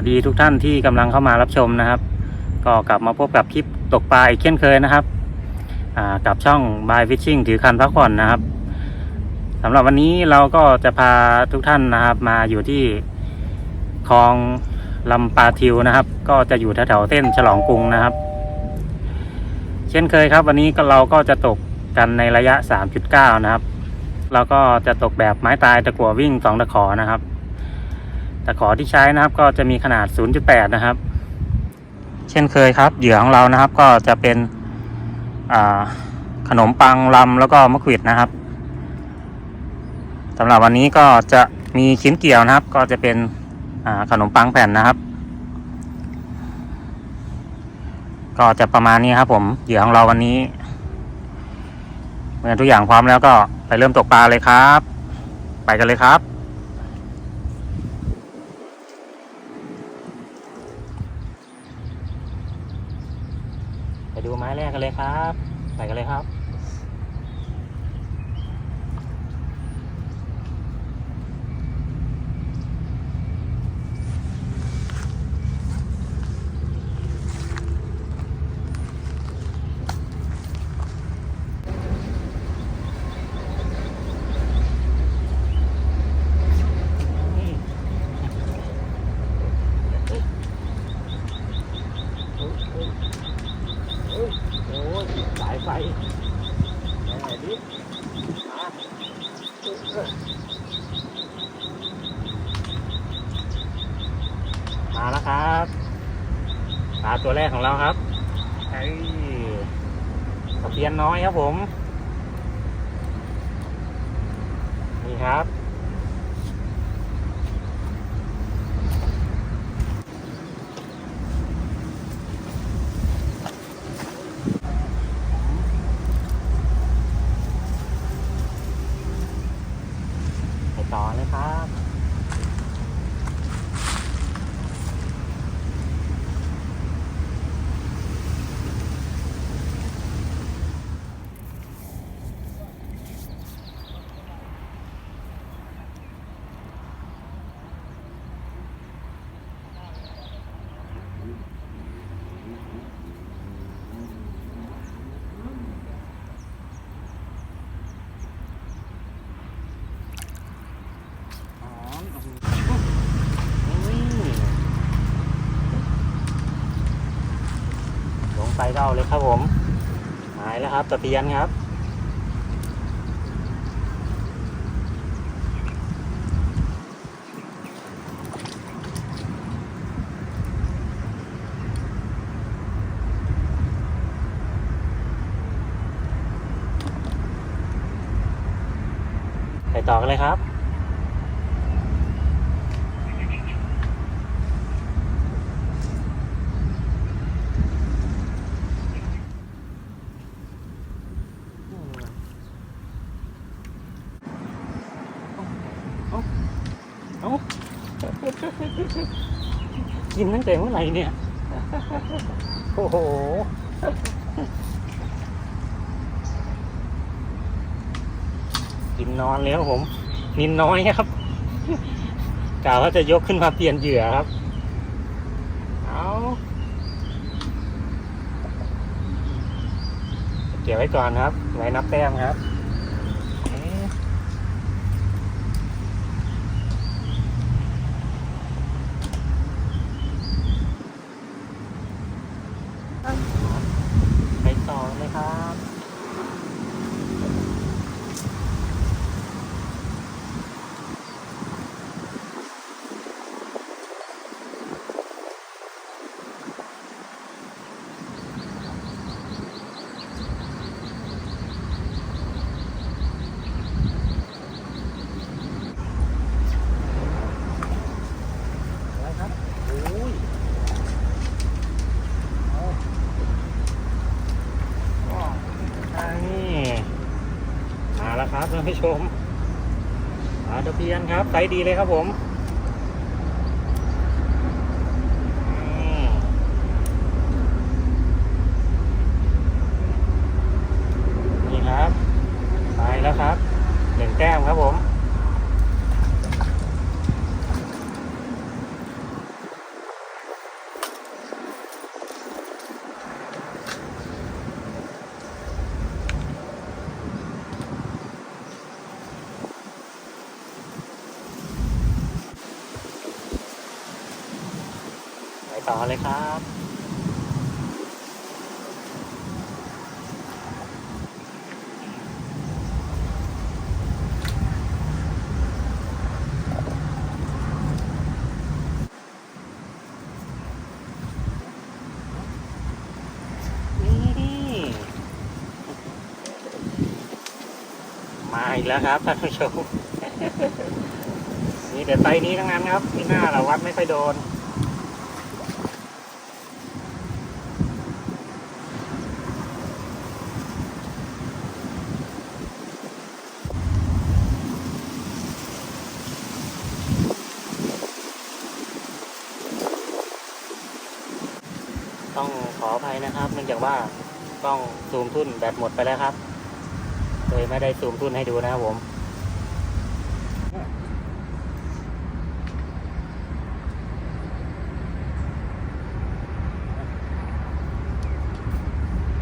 วัสดีทุกท่านที่กำลังเข้ามารับชมนะครับ ก็กลับมาพบกับคลิปตกปลาอีกเช่นเคยนะครับกับช่อง By Fishing ถือคันพักผ่อนนะครับสำหรับวันนี้เราก็จะพาทุกท่านนะครับ มาอยู่ที่คลองลำปาทิวนะครับ ก็จะอยู่แถวๆเส้นฉลองกรุงนะครับ เช่นเคยครับ วันนี้ก็เราก็จะตกกันในระยะ 3.9 นะครับ เราก็จะตกแบบไม้ตายตะกั่ววิ่งสองตะขอนะครับ ตะขอที่ใช้นะครับ ก็จะมีขนาด 0.8 นะครับ เช่นเคยครับ เหยื่อของเรานะครับ ก็จะเป็นขนมปังลำแล้วก็มะขวิดนะครับสำหรับวันนี้ก็จะมีชิ้นเกี่ยวนะครับ ก็จะเป็นขนมปังแผ่นนะครับ ก็จะประมาณนี้ครับผมเหยื่อของเราวันนี้เมื่อทุกอย่างพร้อมแล้วก็ไปเริ่มตกปลาเลยครับ ไปกันเลยครับ ไปดูไม้แรกกันเลยครับ ไปกันเลยครับ โอ้ยสายไฟไหนดิมาแล้วครับปลาตัวแรกของเราครับไอ้ ตะเพียนน้อยครับผม นี่ครับ ไปต่อเลยครับ อ๋อนี่ ไปก็เอาเลยครับผมหายแล้วครับตะเพียนครับไปต่อกันเลยครับ เอ้ากินตั้ง แต่เมื่อไหร่เนี่ย โอ้โห กินนอนแล้วผม นินน้อยครับกล่าวว่าจะยกขึ้นมาเปลี่ยนเหยื่อครับ เอาเก็บไว้ก่อนครับ ไว้นับแต้มครับเอ๊ะ ไปต่อเลยครับ อะไรครับโอ้ยเอาว้าวอันนี้มา ท่านผู้ชมปลาตะเพียนครับไซส์ดีเลยครับผมอืมนี่ครับ ไปแล้วครับ หนึ่งแก้มครับผม อ ต่อ เลยครับนี่มาอีกแล้วครับท่านผู้ชมนี่แต่ไซส์นี้ทั้งนั้นครับที่หน้าเราวัดไม่ค่อยโดน ต้องขออภัย นะครับเนื่องจากว่ากล้องซูมทุ่นแบตหมดไปแล้วครับเลยไม่ได้ซูมทุ่นให้ดูนะครับผม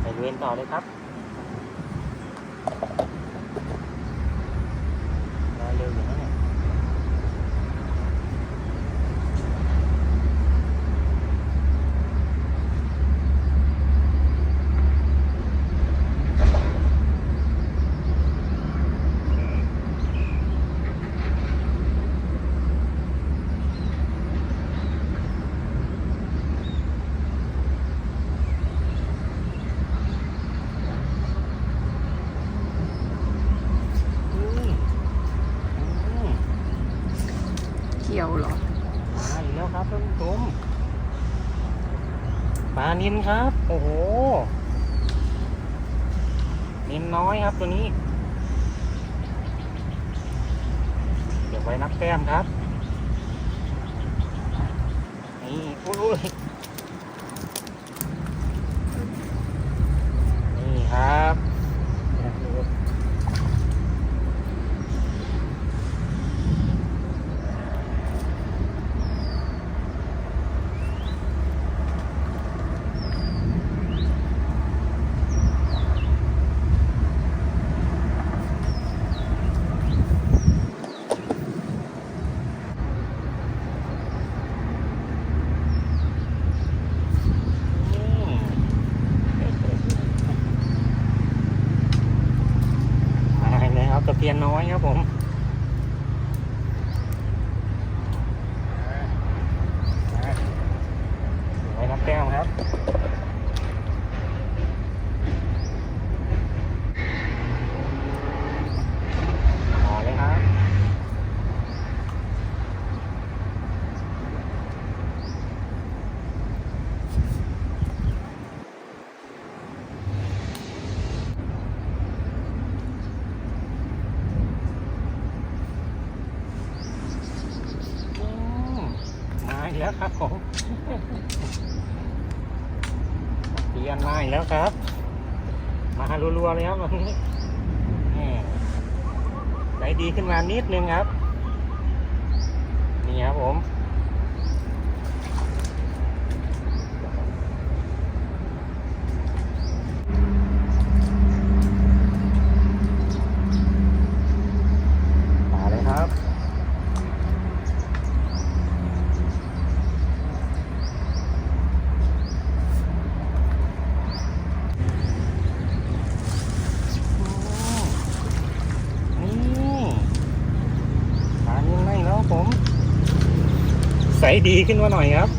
ไปเวียนต่อเลยครับรอเร็วอยู่นะเนี่ย อืมอืม เกี่ยวเหรอ มาอีกแล้วครับท่าน ผู้ชมปลานินครับ โอ้โหนินน้อยครับตัวนี้ เดี๋ยวไว้นับแต้มครับ นี่อุ้ยนี่ครับ อืมมาอี กแล้วครับตะเพียนน้อยครับผมไว้นับแก้วครับ ต่อเลยครับ อืมมาอีก แล้วครับผมเปลี่ยนมาอีกแล้วครับ มารัวๆเลยครับวันนี้ได้ดีขึ้นมานิดนึงครับ นี่ครับผม มาเลยครับ นี่ทานยังไงแล้วผม ใสดีขึ้นมาหน่อยครับ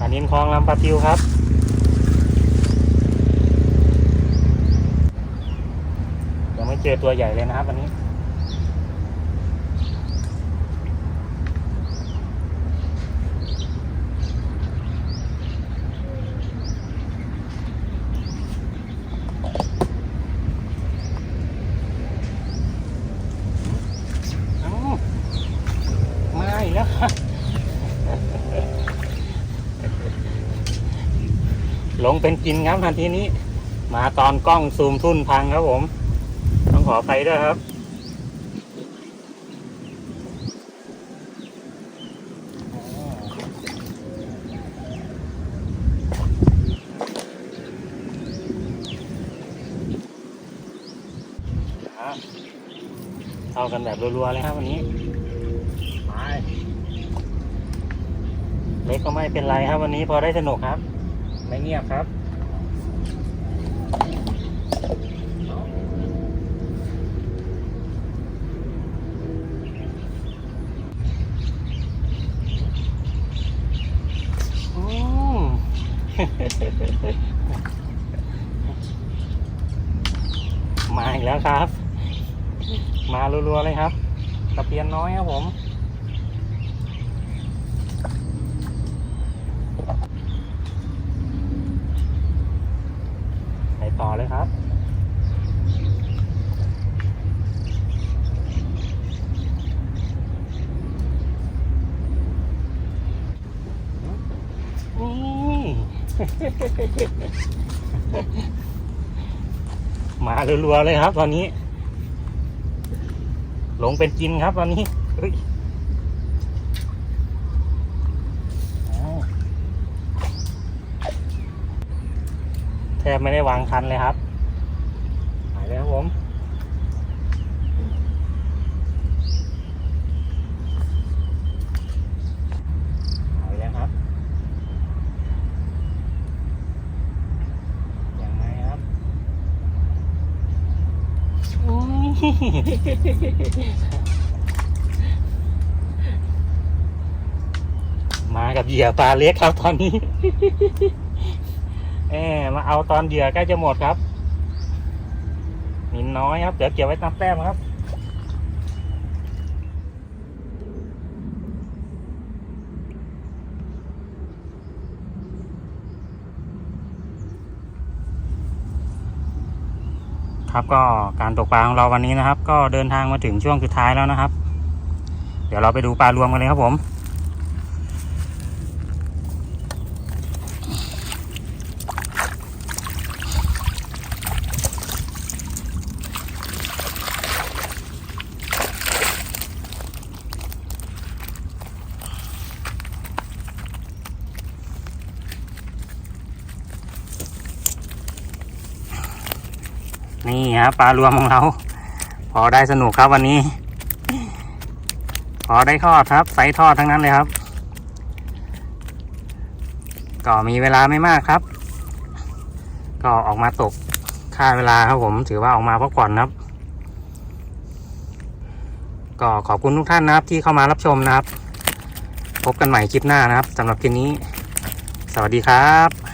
อันนี้คลองลำปะทิวครับ ยังไม่เจอตัวใหญ่เลยนะครับวันนี้ เอ้ามาอีกแล้วครับ ลง เป็นกินครับทันทีนี้ มาตอนกล้องซูมทุ่นพังครับผม ต้องขอไปด้วยครับอะเข้ากันแบบรัวๆเลยครับวันนี้ไปเล็กก็ไม่เป็นไรครับวันนี้พอได้สนุกครับ ไม่เงียบครับ อืม มาอีกแล้วครับ มารัวๆเลยครับตะเพียนน้อยครับผม ไปต่อเลย ครับ นี่ มารัวๆเลยครับตอนนี้ ลงเป็นกินครับตอนนี้เฮ้ยอ้าวแท บไม่ได้วางคันเลยครับไปเลยครับผมเอาอีกแล้วครับ ยังไงครับอุ๊ยมากับเหยื่อปลาเล็กครับตอนนี้ เอมาเอาตอนเหยื่อใกล้จะหมดครับนินน้อยครับ เดี๋ยวเก็บไว้นับแต้มครับ ครับก็การตกปลาของเราวันนี้นะครับ ก็เดินทางมาถึงช่วงสุดท้ายแล้วนะครับ เดี๋ยวเราไปดูปลารวมกันเลยครับผม นี่ครับปลารวมของเรา พอได้สนุกครับวันนี้ พอได้ทอดครับไซส์ทอดทั้งนั้นเลยครับ ก็มีเวลาไม่มากครับ ก็ออกมาตกค่าเวลาครับผมถือว่าออกมาพักผ่อนครับก็ขอบคุณทุกท่านนะครับที่เข้ามารับชมนะครับ พบกันใหม่คลิปหน้านะครับสำหรับคลิปนี้ สวัสดีครับ